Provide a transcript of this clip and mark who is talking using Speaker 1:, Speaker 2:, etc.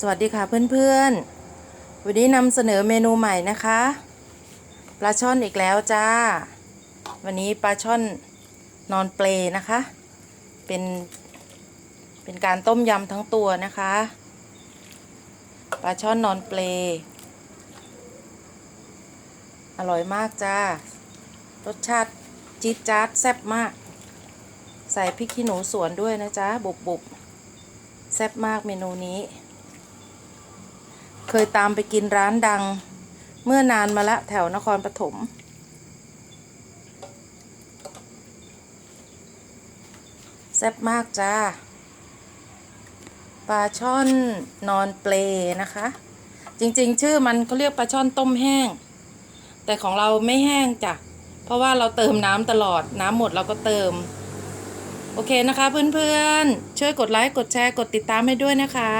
Speaker 1: สวัสดีค่ะเพื่อนๆ วันนี้นำเสนอเมนูใหม่นะคะ ปลาช่อนอีกแล้วจ้า วันนี้ปลาช่อนนอนเปลนะคะ เป็น เป็นการต้มยำทั้งตัวนะคะ ปลาช่อนนอนเปลอร่อยมากจ้า รสชาติจี๊ดจ๊าดแซ่บมาก ใส่พริกขี้หนูสวนด้วยนะจ๊ะ บุบๆแซ่บมากเมนูนี้ เคยตามไปกินร้านดัง เมื่อนานมาละแถวนครปฐมแซ่บมากจ้าปลาช่อนนอนเปลนะคะ จริงๆ ชื่อมันเขาเรียกปลาช่อนต้มแห้ง แต่ของเราไม่แห้งจ้ะเพราะว่าเราเติมน้ำตลอดน้ำหมดเราก็เติม โอเคนะคะเพื่อนๆ ช่วยกดไลค์ กดแชร์ กดติดตามให้ด้วยนะคะ